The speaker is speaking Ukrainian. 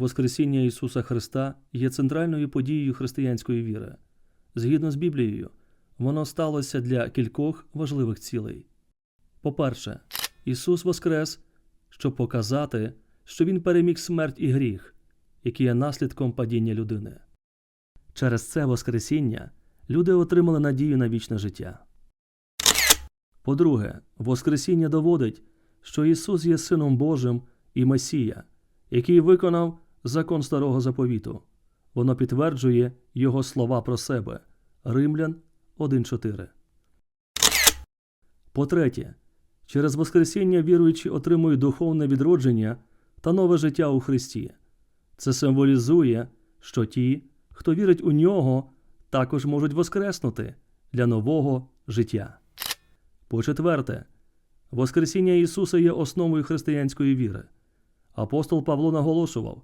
Воскресіння Ісуса Христа є центральною подією християнської віри. Згідно з Біблією, воно сталося для кількох важливих цілей. По-перше, Ісус Воскрес, щоб показати, що Він переміг смерть і гріх, які є наслідком падіння людини. Через це Воскресіння люди отримали надію на вічне життя. По-друге, Воскресіння доводить, що Ісус є Сином Божим і Месія, який виконав закон старого заповіту. Воно підтверджує Його слова про себе. Римлян 1.4. По-третє, через Воскресіння віруючі отримують духовне відродження та нове життя у Христі. Це символізує, що ті, хто вірить у нього, також можуть воскреснути для нового життя. По-четверте, Воскресіння Ісуса є основою християнської віри. Апостол Павло наголошував,